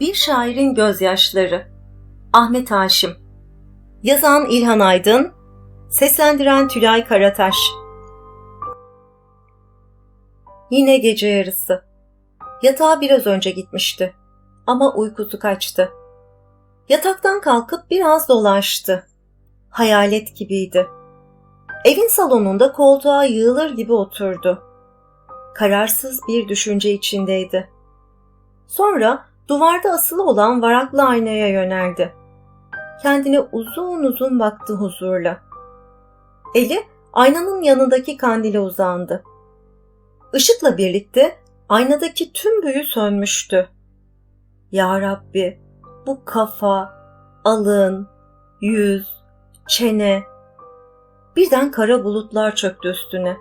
Bir Şairin Gözyaşları Ahmet Haşim Yazan İlhan Aydın Seslendiren Tülay Karataş Yine gece yarısı. Yatağa biraz önce gitmişti. Ama uykusu kaçtı. Yataktan kalkıp biraz dolaştı. Hayalet gibiydi. Evin salonunda koltuğa yığılır gibi oturdu. Kararsız bir düşünce içindeydi. Sonra duvarda asılı olan varaklı aynaya yöneldi. Kendine uzun uzun baktı huzurla. Eli aynanın yanındaki kandile uzandı. Işıkla birlikte aynadaki tüm büyü sönmüştü. Ya Rabbi, bu kafa, alın, yüz, çene. Birden kara bulutlar çöktü üstüne.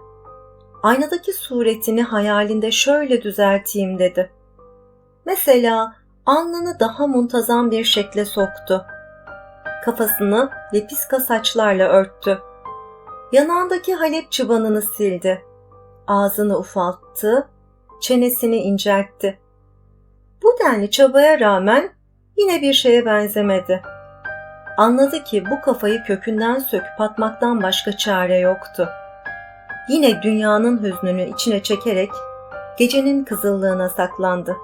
Aynadaki suretini hayalinde şöyle düzelteyim dedi. Mesela alnını daha muntazam bir şekle soktu. Kafasını lepiska saçlarla örttü. Yanağındaki Halep çıbanını sildi. Ağzını ufalttı, çenesini inceltti. Bu denli çabaya rağmen yine bir şeye benzemedi. Anladı ki bu kafayı kökünden söküp atmaktan başka çare yoktu. Yine dünyanın hüznünü içine çekerek gecenin kızıllığına saklandı.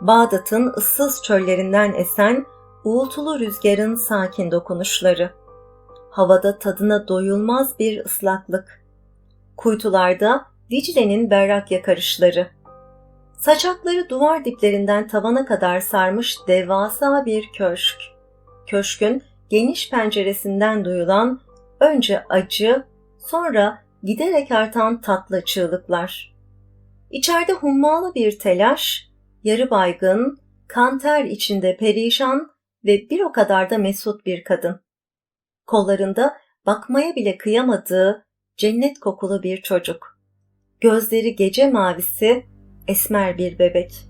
Bağdat'ın ıssız çöllerinden esen uğultulu rüzgarın sakin dokunuşları. Havada tadına doyulmaz bir ıslaklık. Kuytularda Dicle'nin berrak yakarışları. Saçakları duvar diplerinden tavana kadar sarmış devasa bir köşk. Köşkün geniş penceresinden duyulan önce acı, sonra giderek artan tatlı çığlıklar. İçeride hummalı bir telaş, yarı baygın, kanter içinde perişan ve bir o kadar da mesut bir kadın. Kollarında bakmaya bile kıyamadığı cennet kokulu bir çocuk. Gözleri gece mavisi, esmer bir bebek.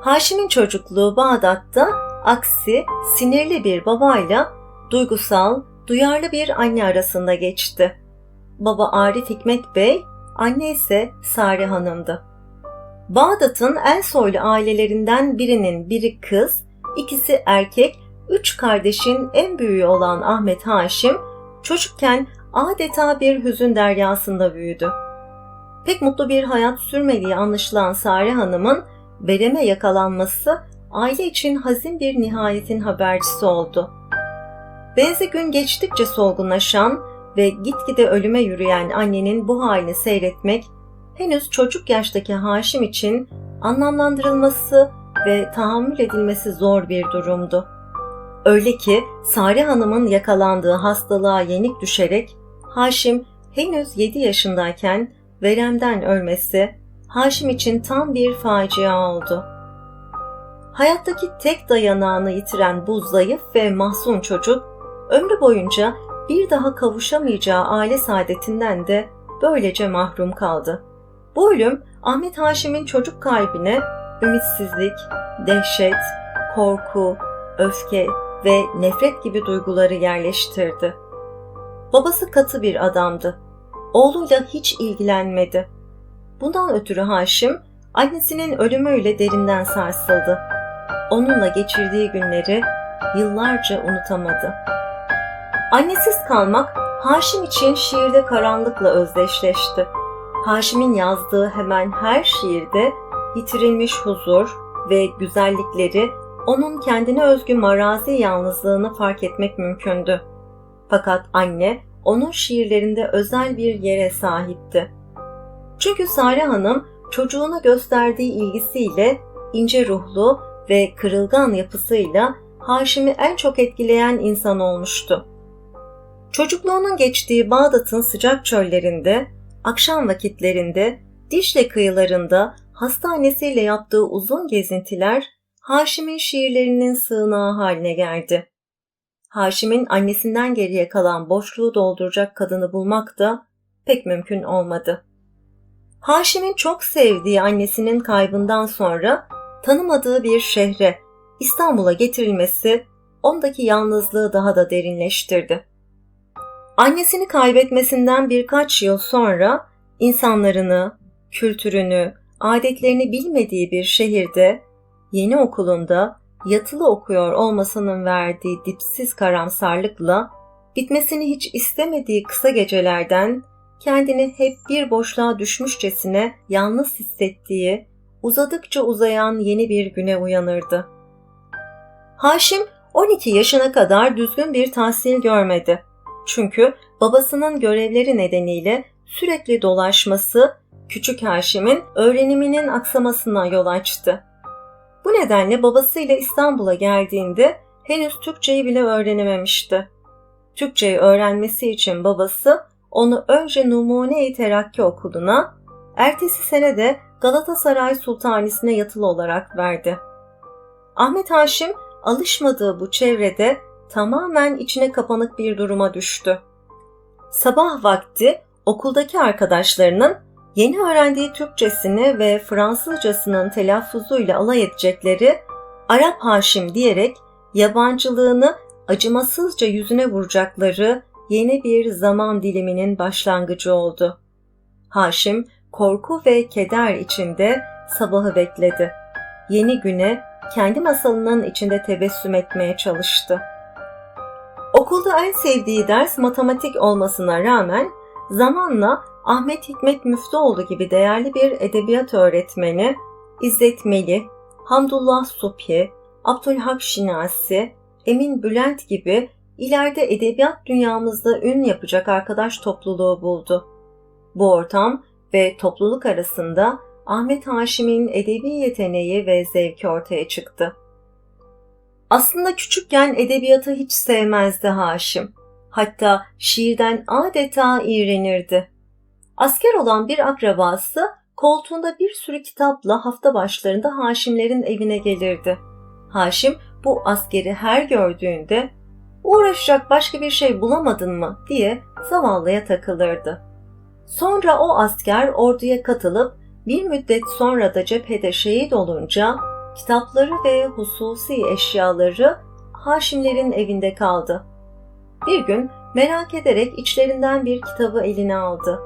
Haşim'in çocukluğu Bağdat'ta aksi sinirli bir babayla duygusal, duyarlı bir anne arasında geçti. Baba Arif Hikmet Bey, anne ise Sare Hanım'dı. Bağdat'ın en soylu ailelerinden birinin biri kız, ikisi erkek, üç kardeşin en büyüğü olan Ahmet Haşim, çocukken adeta bir hüzün deryasında büyüdü. Pek mutlu bir hayat sürmediği anlaşılan Sare Hanım'ın vereme yakalanması aile için hazin bir nihayetin habercisi oldu. Benzi gün geçtikçe solgunlaşan ve gitgide ölüme yürüyen annenin bu halini seyretmek henüz çocuk yaştaki Haşim için anlamlandırılması ve tahammül edilmesi zor bir durumdu. Öyle ki Sare Hanım'ın yakalandığı hastalığa yenik düşerek Haşim henüz 7 yaşındayken veremden ölmesi Haşim için tam bir facia oldu. Hayattaki tek dayanağını yitiren bu zayıf ve mahzun çocuk ömrü boyunca bir daha kavuşamayacağı aile saadetinden de böylece mahrum kaldı. Bu ölüm Ahmet Haşim'in çocuk kalbine ümitsizlik, dehşet, korku, öfke ve nefret gibi duyguları yerleştirdi. Babası katı bir adamdı. Oğluyla hiç ilgilenmedi. Bundan ötürü Haşim annesinin ölümüyle derinden sarsıldı. Onunla geçirdiği günleri yıllarca unutamadı. Annesiz kalmak Haşim için şiirde karanlıkla özdeşleşti. Haşim'in yazdığı hemen her şiirde yitirilmiş huzur ve güzellikleri onun kendine özgü marazi yalnızlığını fark etmek mümkündü. Fakat anne onun şiirlerinde özel bir yere sahipti. Çünkü Sare Hanım çocuğuna gösterdiği ilgisiyle ince ruhlu ve kırılgan yapısıyla Haşim'i en çok etkileyen insan olmuştu. Çocukluğunun geçtiği Bağdat'ın sıcak çöllerinde, akşam vakitlerinde, Dicle kıyılarında hastanesiyle yaptığı uzun gezintiler Haşim'in şiirlerinin sığınağı haline geldi. Haşim'in annesinden geriye kalan boşluğu dolduracak kadını bulmak da pek mümkün olmadı. Haşim'in çok sevdiği annesinin kaybından sonra tanımadığı bir şehre, İstanbul'a getirilmesi ondaki yalnızlığı daha da derinleştirdi. Annesini kaybetmesinden birkaç yıl sonra insanlarını, kültürünü, adetlerini bilmediği bir şehirde yeni okulunda yatılı okuyor olmasının verdiği dipsiz karamsarlıkla bitmesini hiç istemediği kısa gecelerden kendini hep bir boşluğa düşmüşçesine yalnız hissettiği, uzadıkça uzayan yeni bir güne uyanırdı. Haşim 12 yaşına kadar düzgün bir tahsil görmedi. Çünkü babasının görevleri nedeniyle sürekli dolaşması küçük Haşim'in öğreniminin aksamasına yol açtı. Bu nedenle babasıyla İstanbul'a geldiğinde henüz Türkçeyi bile öğrenememişti. Türkçeyi öğrenmesi için babası onu önce Numune-i Terakki Okulu'na, ertesi sene de Galatasaray Sultanisi'ne yatılı olarak verdi. Ahmet Haşim alışmadığı bu çevrede tamamen içine kapanık bir duruma düştü. Sabah vakti okuldaki arkadaşlarının yeni öğrendiği Türkçesini ve Fransızcasının telaffuzuyla alay edecekleri Arap Haşim diyerek yabancılığını acımasızca yüzüne vuracakları yeni bir zaman diliminin başlangıcı oldu. Haşim korku ve keder içinde sabahı bekledi. Yeni güne kendi masalının içinde tebessüm etmeye çalıştı. Okulda en sevdiği ders matematik olmasına rağmen zamanla Ahmet Hikmet Müftüoğlu gibi değerli bir edebiyat öğretmeni, İzzet Melih, Hamdullah Subhi, Abdülhak Şinasi, Emin Bülent gibi ileride edebiyat dünyamızda ün yapacak arkadaş topluluğu buldu. Bu ortam ve topluluk arasında Ahmet Haşim'in edebi yeteneği ve zevki ortaya çıktı. Aslında küçükken edebiyatı hiç sevmezdi Haşim. Hatta şiirden adeta iğrenirdi. Asker olan bir akrabası koltuğunda bir sürü kitapla hafta başlarında Haşimlerin evine gelirdi. Haşim bu askeri her gördüğünde uğraşacak başka bir şey bulamadın mı diye zavallıya takılırdı. Sonra o asker orduya katılıp bir müddet sonra da cephede şehit olunca kitapları ve hususi eşyaları Haşimlerin evinde kaldı. Bir gün merak ederek içlerinden bir kitabı eline aldı.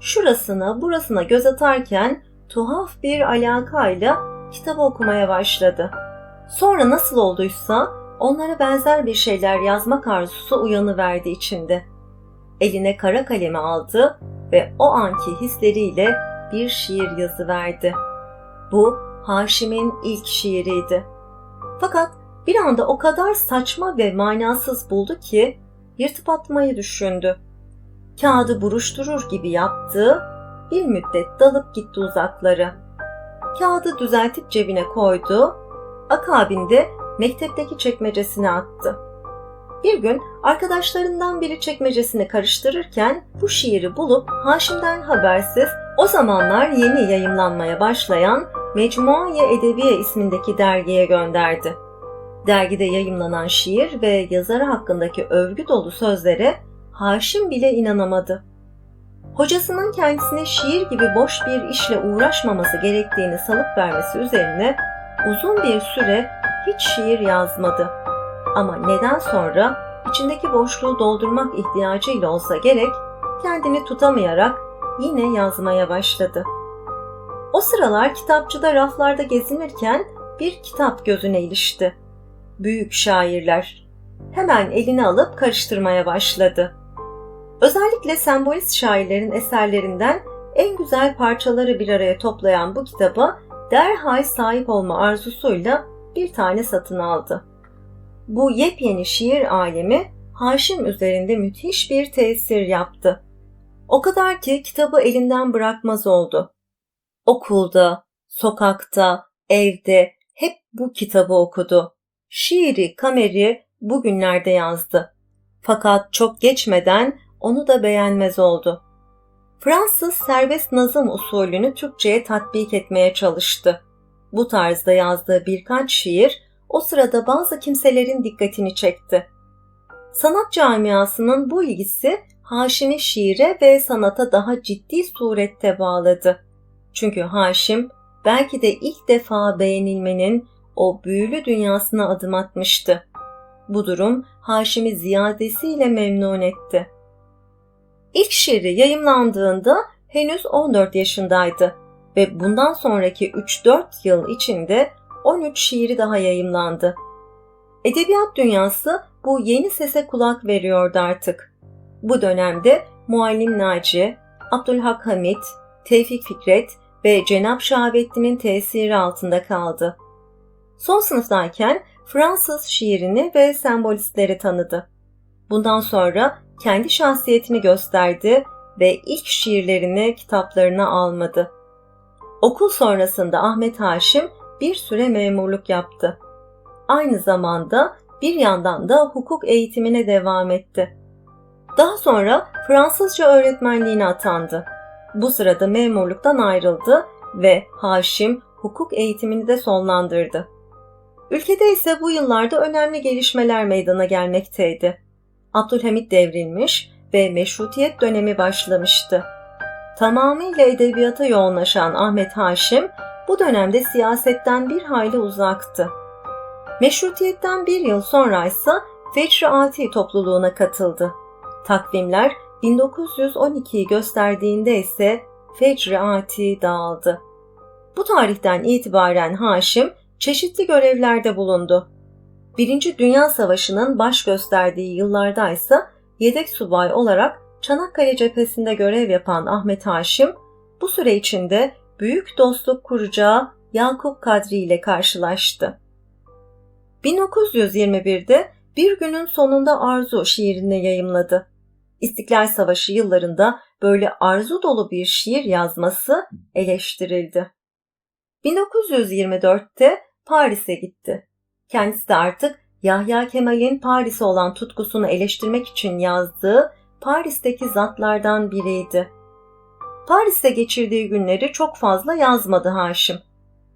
Şurasına burasına göz atarken tuhaf bir alakayla kitabı okumaya başladı. Sonra nasıl olduysa onlara benzer bir şeyler yazmak arzusu uyanıverdi içinde. Eline kara kalemi aldı ve o anki hisleriyle bir şiir yazıverdi. Bu Haşim'in ilk şiiriydi. Fakat bir anda o kadar saçma ve manasız buldu ki yırtıp atmayı düşündü. Kağıdı buruşturur gibi yaptı, bir müddet dalıp gitti uzaklara. Kağıdı düzeltip cebine koydu, akabinde mektepteki çekmecesine attı. Bir gün arkadaşlarından biri çekmecesini karıştırırken bu şiiri bulup Haşim'den habersiz o zamanlar yeni yayımlanmaya başlayan Mecmuaye Edebiye ismindeki dergiye gönderdi. Dergide yayımlanan şiir ve yazarı hakkındaki övgü dolu sözlere Haşim bile inanamadı. Hocasının kendisine şiir gibi boş bir işle uğraşmaması gerektiğini salıp vermesi üzerine uzun bir süre hiç şiir yazmadı. Ama neden sonra içindeki boşluğu doldurmak ihtiyacıyla olsa gerek kendini tutamayarak yine yazmaya başladı. O sıralar kitapçıda raflarda gezinirken bir kitap gözüne ilişti. Büyük şairler. Hemen eline alıp karıştırmaya başladı. Özellikle sembolist şairlerin eserlerinden en güzel parçaları bir araya toplayan bu kitaba derhal sahip olma arzusuyla bir tane satın aldı. Bu yepyeni şiir alemi Haşim üzerinde müthiş bir tesir yaptı. O kadar ki kitabı elinden bırakmaz oldu. Okulda, sokakta, evde hep bu kitabı okudu. Şiiri, kameri bugünlerde yazdı. Fakat çok geçmeden onu da beğenmez oldu. Fransız serbest nazım usulünü Türkçe'ye tatbik etmeye çalıştı. Bu tarzda yazdığı birkaç şiir o sırada bazı kimselerin dikkatini çekti. Sanat camiasının bu ilgisi Haşim'i şiire ve sanata daha ciddi surette bağladı. Çünkü Haşim belki de ilk defa beğenilmenin o büyülü dünyasına adım atmıştı. Bu durum Haşim'i ziyadesiyle memnun etti. İlk şiiri yayımlandığında henüz 14 yaşındaydı ve bundan sonraki 3-4 yıl içinde 13 şiiri daha yayımlandı. Edebiyat dünyası bu yeni sese kulak veriyordu artık. Bu dönemde Muallim Naci, Abdülhak Hamit, Tevfik Fikret ve Cenab Şahabettin'in tesiri altında kaldı. Son sınıftayken Fransız şiirini ve sembolistleri tanıdı. Bundan sonra kendi şahsiyetini gösterdi ve ilk şiirlerini kitaplarına almadı. Okul sonrasında Ahmet Haşim bir süre memurluk yaptı. Aynı zamanda bir yandan da hukuk eğitimine devam etti. Daha sonra Fransızca öğretmenliğine atandı. Bu sırada memurluktan ayrıldı ve Haşim hukuk eğitimini de sonlandırdı. Ülkede ise bu yıllarda önemli gelişmeler meydana gelmekteydi. Abdülhamit devrilmiş ve meşrutiyet dönemi başlamıştı. Tamamıyla edebiyata yoğunlaşan Ahmet Haşim bu dönemde siyasetten bir hayli uzaktı. Meşrutiyetten bir yıl sonra ise Fecri Ati topluluğuna katıldı. Takvimler 1912'yi gösterdiğinde ise Fecri Ati dağıldı. Bu tarihten itibaren Haşim çeşitli görevlerde bulundu. Birinci Dünya Savaşı'nın baş gösterdiği yıllarda ise yedek subay olarak Çanakkale cephesinde görev yapan Ahmet Haşim, bu süre içinde büyük dostluk kuracağı Yakup Kadri ile karşılaştı. 1921'de Bir Günün Sonunda Arzu şiirini yayımladı. İstiklal Savaşı yıllarında böyle arzu dolu bir şiir yazması eleştirildi. 1924'te Paris'e gitti. Kendisi de artık Yahya Kemal'in Paris'e olan tutkusunu eleştirmek için yazdığı Paris'teki zatlardan biriydi. Paris'te geçirdiği günleri çok fazla yazmadı Haşim.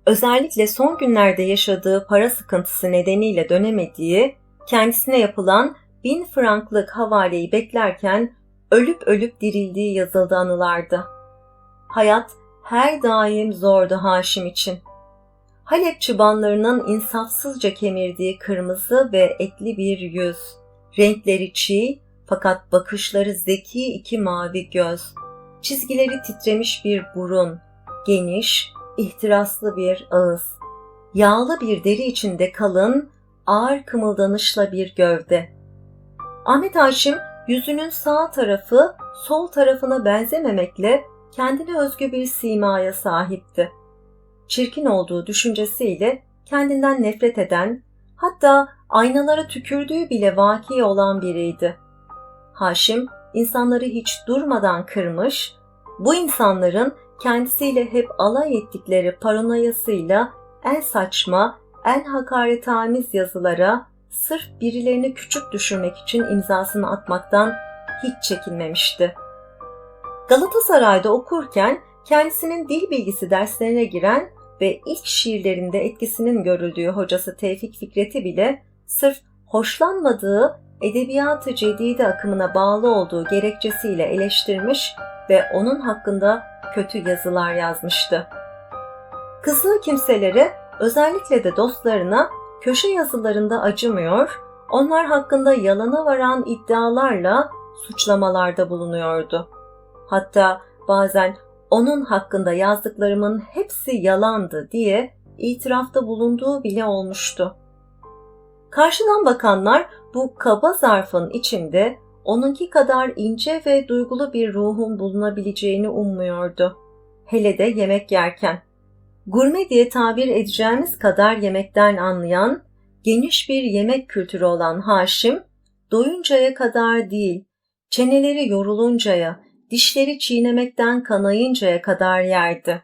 Özellikle son günlerde yaşadığı para sıkıntısı nedeniyle dönemediği, kendisine yapılan bin franklık havaleyi beklerken ölüp ölüp dirildiği yazıldı anılardı. Hayat her daim zordu Haşim için. Halep çıbanlarının insafsızca kemirdiği kırmızı ve etli bir yüz, renkleri çiğ fakat bakışları zeki iki mavi göz, çizgileri titremiş bir burun, geniş, ihtiraslı bir ağız, yağlı bir deri içinde kalın, ağır kımıldanışla bir gövde. Ahmet Haşim yüzünün sağ tarafı sol tarafına benzememekle kendine özgü bir simaya sahipti. Çirkin olduğu düşüncesiyle kendinden nefret eden, hatta aynalara tükürdüğü bile vaki olan biriydi. Haşim insanları hiç durmadan kırmış, bu insanların kendisiyle hep alay ettikleri paranoyasıyla en saçma, en hakaretamiz yazılara sırf birilerini küçük düşürmek için imzasını atmaktan hiç çekinmemişti. Galatasaray'da okurken kendisinin dil bilgisi derslerine giren ve ilk şiirlerinde etkisinin görüldüğü hocası Tevfik Fikret'i bile sırf hoşlanmadığı edebiyatı cedide akımına bağlı olduğu gerekçesiyle eleştirmiş ve onun hakkında kötü yazılar yazmıştı. Kızdığı kimselere özellikle de dostlarına köşe yazılarında acımıyor, onlar hakkında yalana varan iddialarla suçlamalarda bulunuyordu. Hatta bazen onun hakkında yazdıklarımın hepsi yalandı diye itirafta bulunduğu bile olmuştu. Karşıdan bakanlar bu kaba zarfın içinde onunki kadar ince ve duygulu bir ruhun bulunabileceğini ummuyordu. Hele de yemek yerken. Gurme diye tabir edeceğimiz kadar yemekten anlayan, geniş bir yemek kültürü olan Haşim, doyuncaya kadar değil, çeneleri yoruluncaya, dişleri çiğnemekten kanayıncaya kadar yerdi.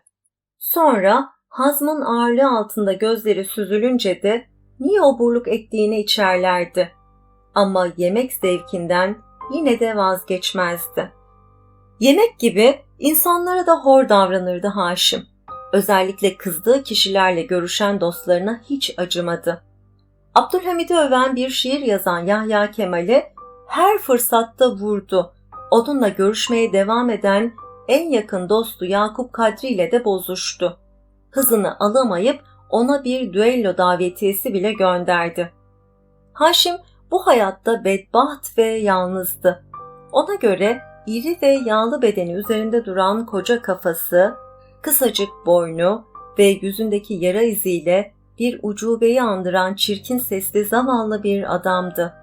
Sonra hazmın ağırlığı altında gözleri süzülünce de niye oburluk ettiğini içerlerdi. Ama yemek zevkinden yine de vazgeçmezdi. Yemek gibi insanlara da hor davranırdı Haşim. Özellikle kızdığı kişilerle görüşen dostlarına hiç acımadı. Abdülhamid'i öven bir şiir yazan Yahya Kemal'i her fırsatta vurdu. Onunla görüşmeye devam eden en yakın dostu Yakup Kadri ile de bozuştu. Hızını alamayıp ona bir düello davetiyesi bile gönderdi. Haşim bu hayatta bedbaht ve yalnızdı. Ona göre iri ve yağlı bedeni üzerinde duran koca kafası, kısacık boynu ve yüzündeki yara iziyle bir ucubeyi andıran çirkin sesli zavallı bir adamdı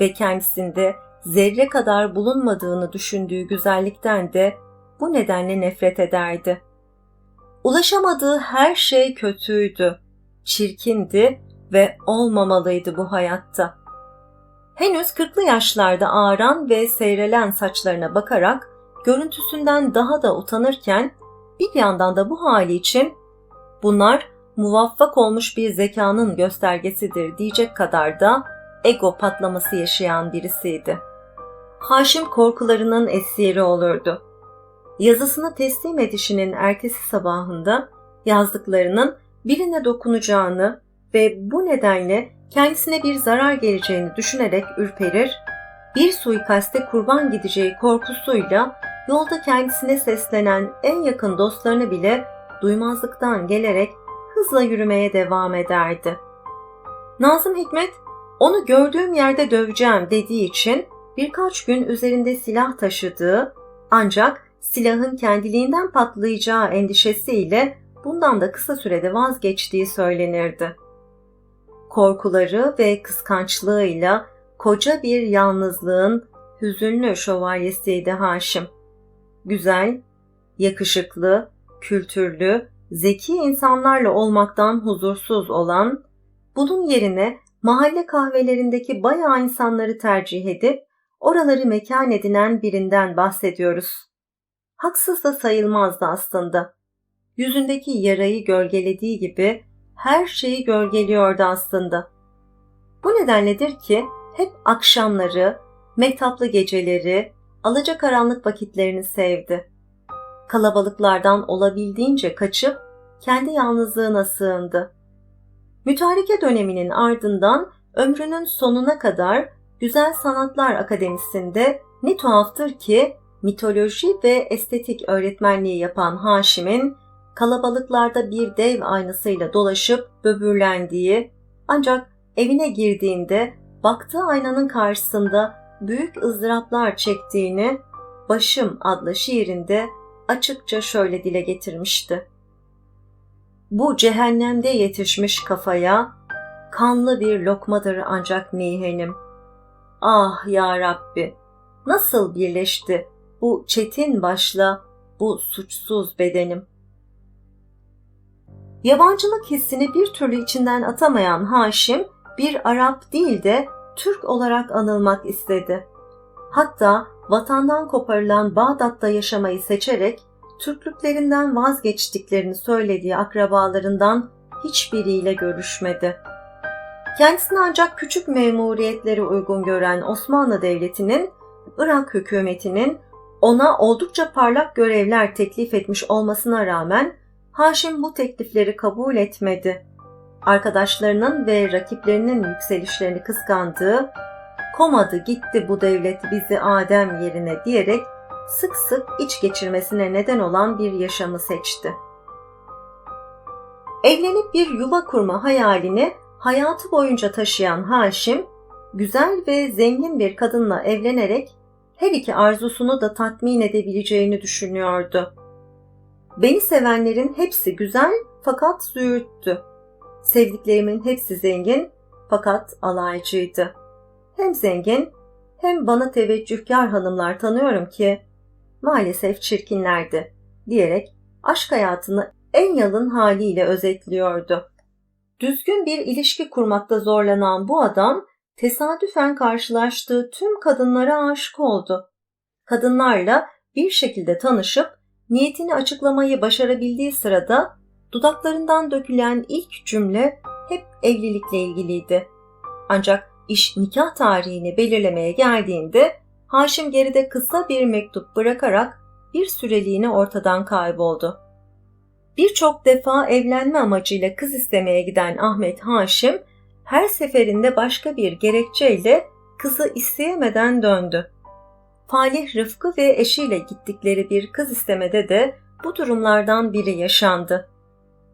ve kendisinde zerre kadar bulunmadığını düşündüğü güzellikten de bu nedenle nefret ederdi. Ulaşamadığı her şey kötüydü, çirkindi ve olmamalıydı bu hayatta. Henüz kırklı yaşlarda ağaran ve seyrelen saçlarına bakarak görüntüsünden daha da utanırken bir yandan da bu hali için bunlar muvaffak olmuş bir zekanın göstergesidir diyecek kadar da ego patlaması yaşayan birisiydi. Haşim korkularının esiri olurdu. Yazısını teslim edişinin ertesi sabahında yazdıklarının birine dokunacağını ve bu nedenle kendisine bir zarar geleceğini düşünerek ürperir, bir suikaste kurban gideceği korkusuyla yolda kendisine seslenen en yakın dostlarını bile duymazlıktan gelerek hızla yürümeye devam ederdi. Nazım Hikmet, onu gördüğüm yerde döveceğim dediği için birkaç gün üzerinde silah taşıdığı ancak silahın kendiliğinden patlayacağı endişesiyle bundan da kısa sürede vazgeçtiği söylenirdi. Korkuları ve kıskançlığıyla koca bir yalnızlığın hüzünlü şövalyesiydi Haşim. Güzel, yakışıklı, kültürlü, zeki insanlarla olmaktan huzursuz olan, bunun yerine mahalle kahvelerindeki bayağı insanları tercih edip oraları mekan edinen birinden bahsediyoruz. Haksız da sayılmazdı aslında. Yüzündeki yarayı gölgelediği gibi her şeyi gölgeliyordu aslında. Bu nedenledir ki hep akşamları, mehtaplı geceleri, alacakaranlık vakitlerini sevdi. Kalabalıklardan olabildiğince kaçıp kendi yalnızlığına sığındı. Mütareke döneminin ardından ömrünün sonuna kadar Güzel Sanatlar Akademisi'nde ne tuhaftır ki mitoloji ve estetik öğretmenliği yapan Haşim'in kalabalıklarda bir dev aynasıyla dolaşıp böbürlendiği ancak evine girdiğinde baktığı aynanın karşısında büyük ızdıraplar çektiğini Başım adlı şiirinde açıkça şöyle dile getirmişti. Bu cehennemde yetişmiş kafaya kanlı bir lokmadır ancak mihenim. Ah ya Rabbi, nasıl birleşti bu çetin başla bu suçsuz bedenim. Yabancılık hissini bir türlü içinden atamayan Haşim bir Arap değil de Türk olarak anılmak istedi. Hatta vatandan koparılan Bağdat'ta yaşamayı seçerek Türklüklerinden vazgeçtiklerini söylediği akrabalarından hiçbiriyle görüşmedi. Kendisini ancak küçük memuriyetleri uygun gören Osmanlı Devleti'nin, Irak hükümetinin ona oldukça parlak görevler teklif etmiş olmasına rağmen Haşim bu teklifleri kabul etmedi. Arkadaşlarının ve rakiplerinin yükselişlerini kıskandığı, komadı gitti bu devlet bizi Adem yerine diyerek sık sık iç geçirmesine neden olan bir yaşamı seçti. Evlenip bir yuva kurma hayalini hayatı boyunca taşıyan Haşim, güzel ve zengin bir kadınla evlenerek her iki arzusunu da tatmin edebileceğini düşünüyordu. Beni sevenlerin hepsi güzel fakat züğürttü. Sevdiklerimin hepsi zengin fakat alaycıydı. Hem zengin hem bana teveccühkar hanımlar tanıyorum ki maalesef çirkinlerdi diyerek aşk hayatını en yalın haliyle özetliyordu. Düzgün bir ilişki kurmakta zorlanan bu adam tesadüfen karşılaştığı tüm kadınlara aşık oldu. Kadınlarla bir şekilde tanışıp niyetini açıklamayı başarabildiği sırada dudaklarından dökülen ilk cümle hep evlilikle ilgiliydi. Ancak iş nikah tarihini belirlemeye geldiğinde Haşim geride kısa bir mektup bırakarak bir süreliğine ortadan kayboldu. Birçok defa evlenme amacıyla kız istemeye giden Ahmet Haşim her seferinde başka bir gerekçeyle kızı isteyemeden döndü. Falih Rıfkı ve eşiyle gittikleri bir kız istemede de bu durumlardan biri yaşandı.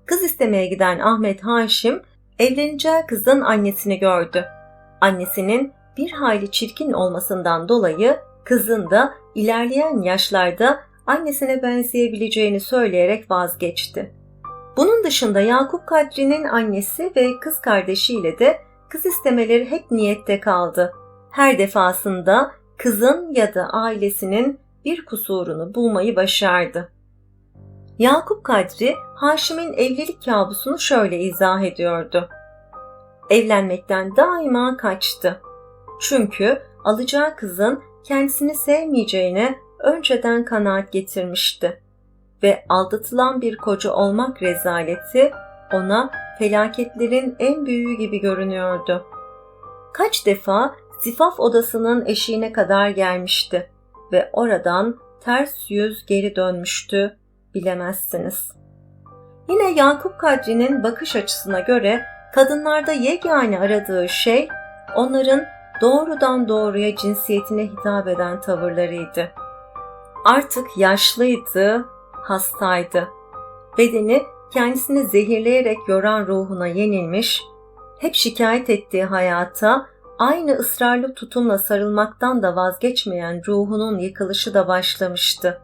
Kız istemeye giden Ahmet Haşim evleneceği kızın annesini gördü. Annesinin bir hayli çirkin olmasından dolayı kızın da ilerleyen yaşlarda annesine benzeyebileceğini söyleyerek vazgeçti. Bunun dışında Yakup Kadri'nin annesi ve kız kardeşiyle de kız istemeleri hep niyette kaldı. Her defasında kızın ya da ailesinin bir kusurunu bulmayı başardı. Yakup Kadri, Haşim'in evlilik kabusunu şöyle izah ediyordu. Evlenmekten daima kaçtı. Çünkü alacağı kızın kendisini sevmeyeceğine önceden kanaat getirmişti ve aldatılan bir koca olmak rezaleti ona felaketlerin en büyüğü gibi görünüyordu. Kaç defa zifaf odasının eşiğine kadar gelmişti ve oradan ters yüz geri dönmüştü bilemezsiniz. Yine Yakup Kadri'nin bakış açısına göre kadınlarda yegane aradığı şey onların doğrudan doğruya cinsiyetine hitap eden tavırlarıydı. Artık yaşlıydı, hastaydı. Bedeni kendisini zehirleyerek yoran ruhuna yenilmiş, hep şikayet ettiği hayata aynı ısrarlı tutumla sarılmaktan da vazgeçmeyen ruhunun yıkılışı da başlamıştı.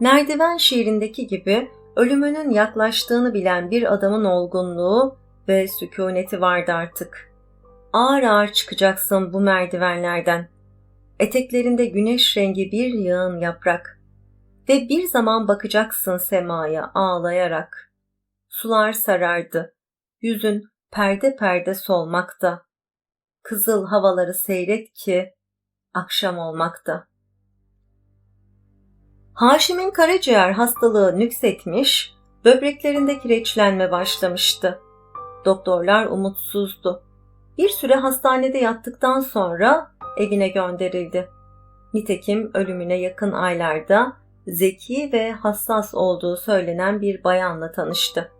Merdiven şiirindeki gibi ölümünün yaklaştığını bilen bir adamın olgunluğu ve sükuneti vardı artık. Ağır ağır çıkacaksın bu merdivenlerden. Eteklerinde güneş rengi bir yağın yaprak ve bir zaman bakacaksın semaya ağlayarak. Sular sarardı. Yüzün perde perde solmakta. Kızıl havaları seyret ki akşam olmakta. Haşim'in karaciğer hastalığı nüksetmiş, böbreklerinde kireçlenme başlamıştı. Doktorlar umutsuzdu. Bir süre hastanede yattıktan sonra evine gönderildi. Nitekim ölümüne yakın aylarda zeki ve hassas olduğu söylenen bir bayanla tanıştı.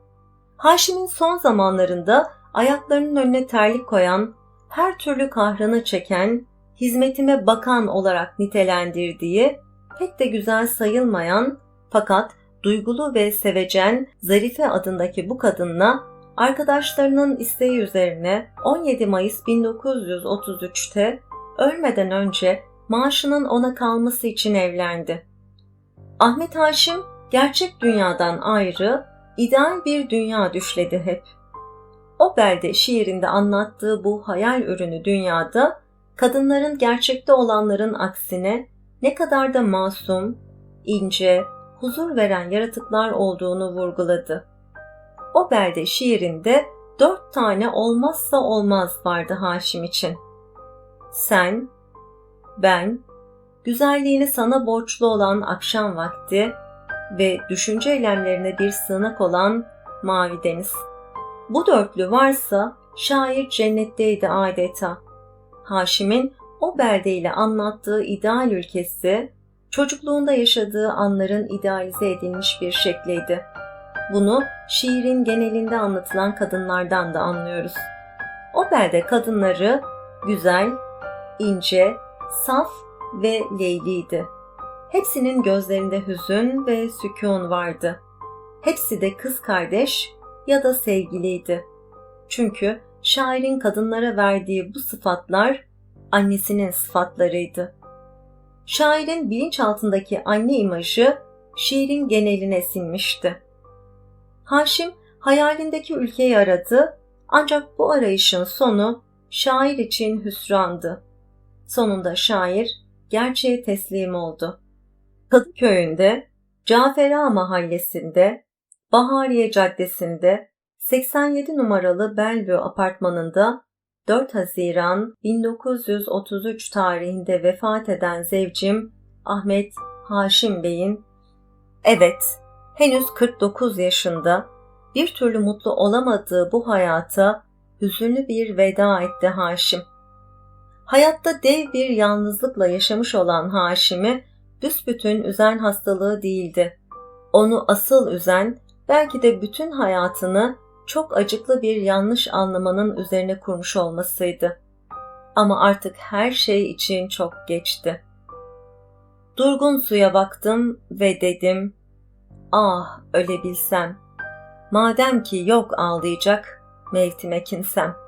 Haşim'in son zamanlarında ayaklarının önüne terlik koyan, her türlü kahrını çeken, hizmetime bakan olarak nitelendirdiği pek de güzel sayılmayan fakat duygulu ve sevecen Zarife adındaki bu kadınla arkadaşlarının isteği üzerine 17 Mayıs 1933'te ölmeden önce maaşının ona kalması için evlendi. Ahmet Haşim gerçek dünyadan ayrı, ideal bir dünya düşledi hep. O belde şiirinde anlattığı bu hayal ürünü dünyada kadınların gerçekte olanların aksine ne kadar da masum, ince, huzur veren yaratıklar olduğunu vurguladı. O belde şiirinde dört tane olmazsa olmaz vardı Haşim için. Sen, ben, güzelliğini sana borçlu olan akşam vakti ve düşünce eylemlerine bir sığınak olan mavi deniz. Bu dörtlü varsa şair cennetteydi adeta. Haşim'in o beldeyle anlattığı ideal ülkesi, çocukluğunda yaşadığı anların idealize edilmiş bir şekliydi. Bunu şiirin genelinde anlatılan kadınlardan da anlıyoruz. O belde kadınları güzel, ince, saf ve leyliydi. Hepsinin gözlerinde hüzün ve sükun vardı. Hepsi de kız kardeş ya da sevgiliydi. Çünkü şairin kadınlara verdiği bu sıfatlar annesinin sıfatlarıydı. Şairin bilinçaltındaki anne imajı şiirin geneline sinmişti. Haşim hayalindeki ülkeyi aradı ancak bu arayışın sonu şair için hüsrandı. Sonunda şair gerçeğe teslim oldu. Kadıköy'ünde, Cafera mahallesinde, Bahariye Caddesi'nde 87 numaralı Bellevue apartmanında 4 Haziran 1933 tarihinde vefat eden zevcim Ahmet Haşim Bey'in evet henüz 49 yaşında bir türlü mutlu olamadığı bu hayata hüzünlü bir veda etti Haşim. Hayatta dev bir yalnızlıkla yaşamış olan Haşim'i büsbütün üzen hastalığı değildi. Onu asıl üzen belki de bütün hayatını çok acıklı bir yanlış anlamanın üzerine kurmuş olmasıydı. Ama artık her şey için çok geçti. Durgun suya baktım ve dedim, ah ölebilsem. Madem ki yok ağlayacak mevtime kinsem.''